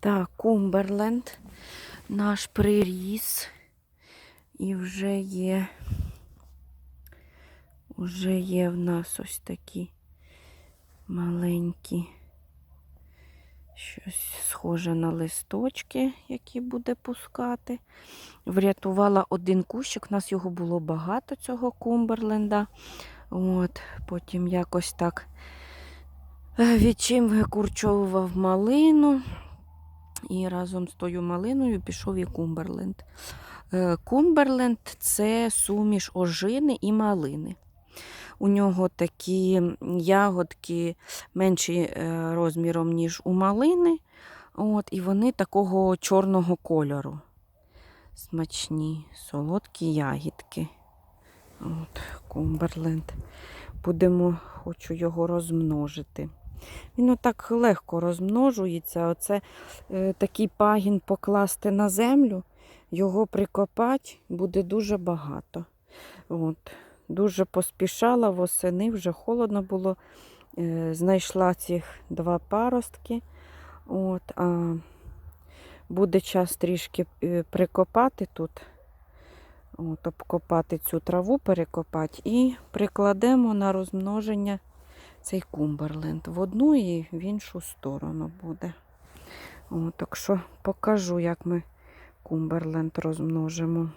Так, Кумберленд наш приріс. І вже є. Вже є в нас ось такі маленькі. Щось схоже на листочки, які буде пускати. Врятувала один кущик, у нас його було багато, цього Кумберленда. От, потім якось так е, відчим викурчовував малину. І разом з тою малиною пішов і Кумберленд. Е, Кумберленд це суміш ожини і малини. У нього такі ягодки менші е, розміром, ніж у малини. От, і вони такого чорного кольору. Смачні, солодкі ягідки. От, Кумберленд. Будемо, хочу його розмножити. Він отак легко розмножується. Оце е, такий пагін покласти на землю, його прикопати буде дуже багато. От. Дуже поспішала восени, вже холодно було. Е, знайшла цих два паростки. От, а буде час трішки е, прикопати тут. От, обкопати цю траву, перекопати і прикладемо на розмноження цей Кумберленд в одну і в іншу сторону буде. О, так що покажу, як ми Кумберленд розмножимо.